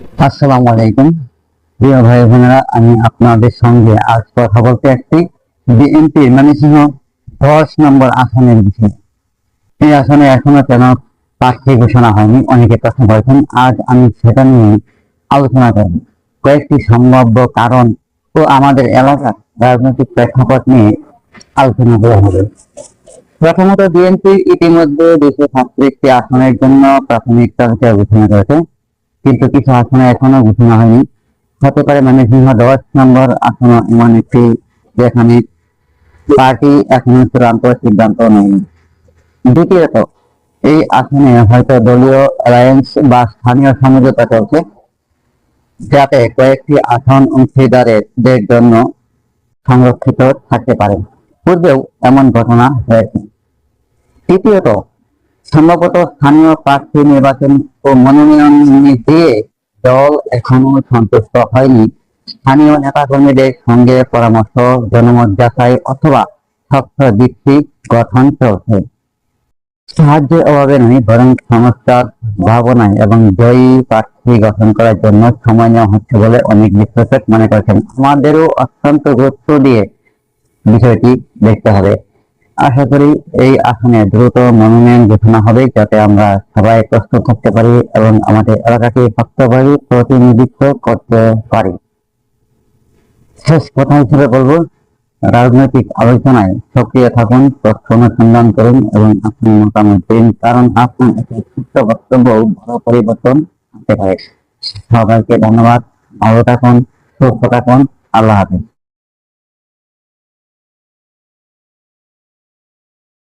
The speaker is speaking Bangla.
আসসালামু আলাইকুম। প্রিয় ভাই বোনেরা, আমি আপনাদের সঙ্গে আজ কথা বলতে আসছি বিএনপি ময়মনসিংহ দশ নম্বর আসনের বিষয়ে। এই আসনে এখনও কেন প্রার্থী ঘোষণা হয়নি? অনেকে প্রশ্ন করেছেন, আজ আমি সেটা নিয়ে আলোচনা করব। কয়েকটি সম্ভাব্য কারণ ও আমাদের এলাকার রাজনৈতিক প্রেক্ষাপট নিয়ে আলোচনা করা হবে। প্রথমত বিএনপি ইতিমধ্যে দুশো সাতত্রিশটি আসনের জন্য প্রাথমিক তালিকা ঘোষণা করেছে কিন্তু কিছু আসনে এখনও ঘোষণা হয়নি। হতে পারে মানে সিংহ দশ নম্বর আসন এমন একটি যেখানে পার্টি এখনও চূড়ান্ত সিদ্ধান্ত নেয়নি। দ্বিতীয়ত, এই আসনে হয়তো দলীয় অ্যালায়েন্স বা স্থানীয় সমঝোতা চলছে, যাতে কয়েকটি আসন অংশীদারদের জন্য সংরক্ষিত থাকতে পারে। পূর্বেও এমন ঘটনা হয়েছে। তৃতীয়ত সম্ভবত স্থানীয় প্রার্থী নির্বাচন ও মনোনয়ন দিয়ে দল এখনও সন্তুষ্ট হয়নি। স্থানীয় নেতাকর্মীদের সঙ্গে পরামর্শ, জনমত যাচাই অথবা শক্ত ভিত্তি গঠন চলছে। সাহায্যের অভাবে নয়, বরং সমস্যার ভাবনায় এবং জয়ী প্রার্থী গঠন করার জন্য সময় নেওয়া হচ্ছে বলে অনেক বিশ্লেষক মনে করছেন। আমাদেরও অত্যন্ত গুরুত্ব দিয়ে বিষয়টি দেখতে হবে। আশা করি এই আসনে দ্রুত মনোনয়ন ঘোষণা হবে যাতে আমরা সবাই প্রস্তুত থাকতে পারি এবং আমাদের এলাকাকে শক্তভাবে প্রতিনিধিত্ব করতে পারি। শেষ কথা হিসেবে বলব, রাজনৈতিক আলোচনায় সক্রিয় থাকুন তথ্য অনুসন্ধান করুন এবং আপনি মতামত দিন, কারণ আপনার একটি ছোট্ট বক্তব্য বড় পরিবর্তন আনতে পারে। সবাইকে ধন্যবাদ, ভালো থাকুন, সুস্থ থাকুন, আল্লাহ হাফিজ।